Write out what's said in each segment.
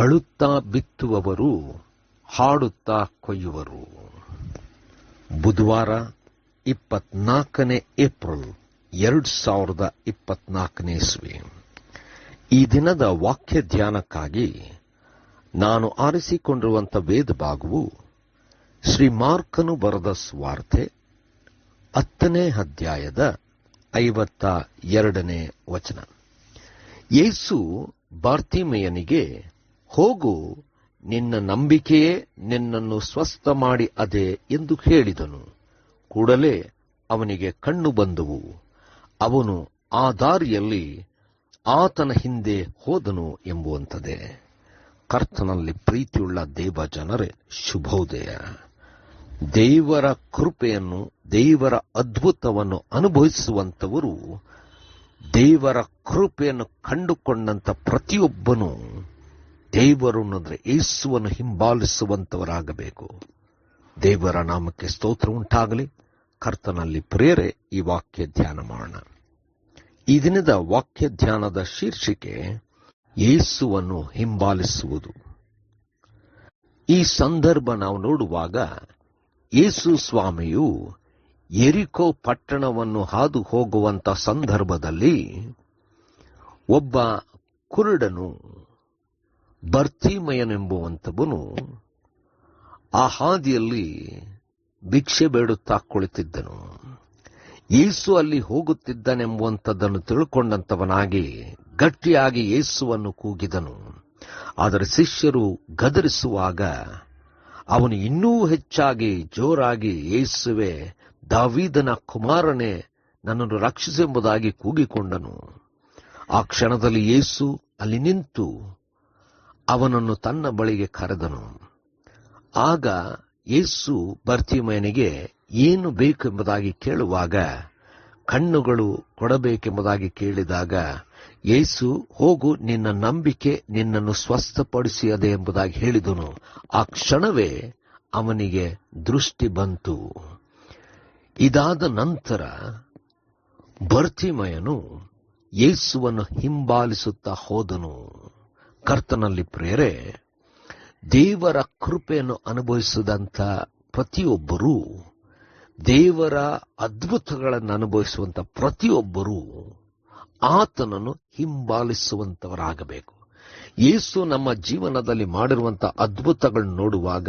ಅಳುತ್ತಾ ಬಿತ್ತುವವರು, ಹಾಡುತ್ತಾ ಕೊಯ್ಯುವರು. ಬುಧವಾರ ಇಪ್ಪತ್ನಾಲ್ಕನೇ ಏಪ್ರಿಲ್ ಎರಡ್ ಸಾವಿರದ ಇಪ್ಪತ್ನಾಲ್ಕನೇ ಇಸ್ವಿ. ಈ ದಿನದ ವಾಕ್ಯ ಧ್ಯಾನಕ್ಕಾಗಿ ನಾನು ಆರಿಸಿಕೊಂಡಿರುವಂಥ ವೇದ ಭಾಗವು ಶ್ರೀ ಮಾರ್ಕನು ಬರೆದ ಸ್ವಾರ್ತೆ ಹತ್ತನೇ ಅಧ್ಯಾಯದ ಐವತ್ತ ಎರಡನೇ ವಚನ. ಯೇಸು ಬಾರ್ತಿಮೆಯನಿಗೆ ಹೋಗು, ನಿನ್ನ ನಂಬಿಕೆಯೇ ನಿನ್ನನ್ನು ಸ್ವಸ್ಥ ಮಾಡಿ ಅದೆ ಎಂದು ಹೇಳಿದನು. ಕೂಡಲೇ ಅವನಿಗೆ ಕಣ್ಣು ಬಂದವು. ಅವನು ಆ ದಾರಿಯಲ್ಲಿ ಆತನ ಹಿಂದೆ ಹೋದನು ಎಂಬುವಂಥದೆ ಕರ್ತನಲ್ಲಿ ಪ್ರೀತಿಯುಳ್ಳ ದೇವ ಜನರೇ, ಶುಭೋದಯ. ದೇವರ ಕೃಪೆಯನ್ನು, ದೇವರ ಅದ್ಭುತವನ್ನು ಅನುಭವಿಸುವಂತವರು ದೇವರ ಕೃಪೆಯನ್ನು ಕಂಡುಕೊಂಡಂತ ಪ್ರತಿಯೊಬ್ಬನು ದೇವರು ಅಂದರೆ ಯೇಸುವನ್ನು ಹಿಂಬಾಲಿಸುವಂತವರಾಗಬೇಕು. ದೇವರ ನಾಮಕ್ಕೆ ಸ್ತೋತ್ರ ಉಂಟಾಗಲಿ. ಕರ್ತನಲ್ಲಿ ಪ್ರೇರೆ ಈ ವಾಕ್ಯ ಧ್ಯಾನ ಮಾಡೋಣ. ಈ ದಿನದ ವಾಕ್ಯ ಧ್ಯಾನದ ಶೀರ್ಷಿಕೆ ಯೇಸುವನ್ನು ಹಿಂಬಾಲಿಸುವುದು. ಈ ಸಂದರ್ಭ ನಾವು ನೋಡುವಾಗ ಯೇಸು ಸ್ವಾಮಿಯು ಎರಿಕೋ ಪಟ್ಟಣವನ್ನು ಹಾದು ಹೋಗುವಂತ ಸಂದರ್ಭದಲ್ಲಿ ಒಬ್ಬ ಕುರುಡನು ಬರ್ತಿಮಯನೆಂಬುವಂತವನು ಆ ಹಾದಿಯಲ್ಲಿ ಭಿಕ್ಷೆ ಬೇಡುತ್ತಾ ಕುಳಿತಿದ್ದನು. ಯೇಸು ಅಲ್ಲಿ ಹೋಗುತ್ತಿದ್ದನೆಂಬುವಂಥದ್ದನ್ನು ತಿಳ್ಕೊಂಡಂಥವನಾಗಿ ಗಟ್ಟಿಯಾಗಿ ಯೇಸುವನ್ನು ಕೂಗಿದನು. ಆದರೆ ಶಿಷ್ಯರು ಗದರಿಸುವಾಗ ಅವನು ಇನ್ನೂ ಹೆಚ್ಚಾಗಿ ಜೋರಾಗಿ ಯೇಸುವೆ, ದಾವೀದನ ಕುಮಾರನೇ, ನನ್ನನ್ನು ರಕ್ಷಿಸೆಂಬುದಾಗಿ ಕೂಗಿಕೊಂಡನು. ಆ ಕ್ಷಣದಲ್ಲಿ ಯೇಸು ಅಲ್ಲಿ ನಿಂತು ಅವನನ್ನು ತನ್ನ ಬಳಿಗೆ ಕರೆದನು. ಆಗ ಯೇಸು ಬರ್ತಿಮಯನಿಗೆ, ಏನು ಬೇಕೆಂಬುದಾಗಿ ಕೇಳುವಾಗ, ಕಣ್ಣುಗಳು ಕೊಡಬೇಕೆಂಬುದಾಗಿ ಕೇಳಿದಾಗ, ಯೇಸು, ಹೋಗು, ನಿನ್ನ ನಂಬಿಕೆ ನಿನ್ನನ್ನು ಸ್ವಸ್ಥಪಡಿಸಿಯದೆ ಎಂಬುದಾಗಿ ಹೇಳಿದನು. ಆ ಕ್ಷಣವೇ ಅವನಿಗೆ ದೃಷ್ಟಿ ಬಂತು. ಇದಾದ ನಂತರ ಬರ್ತಿಮಯನು ಯೇಸುವನ್ನು ಹಿಂಬಾಲಿಸುತ್ತಾ ಹೋದನು. ಕರ್ತನಲ್ಲಿ ಪ್ರೇರೆ, ದೇವರ ಕೃಪೆಯನ್ನು ಅನುಭವಿಸಿದಂಥ ಪ್ರತಿಯೊಬ್ಬರೂ, ದೇವರ ಅದ್ಭುತಗಳನ್ನು ಅನುಭವಿಸುವಂತ ಪ್ರತಿಯೊಬ್ಬರೂ ಆತನನ್ನು ಹಿಂಬಾಲಿಸುವಂತವರಾಗಬೇಕು ಯೇಸು ನಮ್ಮ ಜೀವನದಲ್ಲಿ ಮಾಡಿರುವಂಥ ಅದ್ಭುತಗಳನ್ನು ನೋಡುವಾಗ,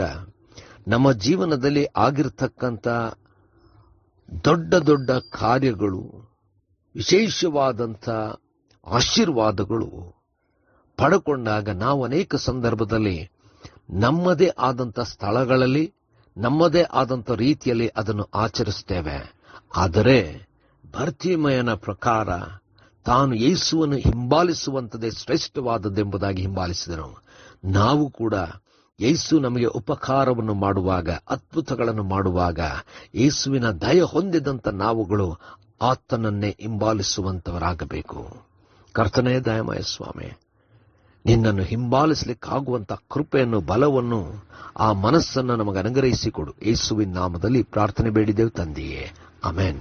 ನಮ್ಮ ಜೀವನದಲ್ಲಿ ಆಗಿರತಕ್ಕಂಥ ದೊಡ್ಡ ದೊಡ್ಡ ಕಾರ್ಯಗಳು, ವಿಶೇಷವಾದಂಥ ಆಶೀರ್ವಾದಗಳು ಪಡ್ಕೊಂಡಾಗ ನಾವು ಅನೇಕ ಸಂದರ್ಭದಲ್ಲಿ ನಮ್ಮದೇ ಆದಂಥ ಸ್ಥಳಗಳಲ್ಲಿ, ನಮ್ಮದೇ ಆದಂಥ ರೀತಿಯಲ್ಲಿ ಅದನ್ನು ಆಚರಿಸ್ತೇವೆ ಆದರೆ ಭರ್ತಿಮಯನ ಪ್ರಕಾರ ತಾನು ಯೇಸುವನ್ನು ಹಿಂಬಾಲಿಸುವಂಥದ್ದೇ ಶ್ರೇಷ್ಠವಾದದ್ದೆಂಬುದಾಗಿ ಹಿಂಬಾಲಿಸಿದನು. ನಾವು ಕೂಡ ಯೇಸು ನಮಗೆ ಉಪಕಾರವನ್ನು ಮಾಡುವಾಗ, ಅದ್ಭುತಗಳನ್ನು ಮಾಡುವಾಗ, ಯೇಸುವಿನ ದಯ ಹೊಂದಿದಂಥ ನಾವುಗಳು ಆತನನ್ನೇ ಹಿಂಬಾಲಿಸುವಂತವರಾಗಬೇಕು ಕರ್ತನೇ ದಯಮಯ ಸ್ವಾಮಿ ನಿನ್ನನ್ನು ಹಿಂಬಾಲಿಸಲಿಕ್ಕಾಗುವಂಥ ಕೃಪೆಯನ್ನು ಬಲವನ್ನು ಆ ಮನಸ್ಸನ್ನು ನಮಗೆ ಅನುಗ್ರಹಿಸಿಕೊಡು. ಯೇಸುವಿನ ನಾಮದಲ್ಲಿ ಪ್ರಾರ್ಥನೆ ಬೇಡಿದೆವು ತಂದೆಯೇ. ಅಮೆನ್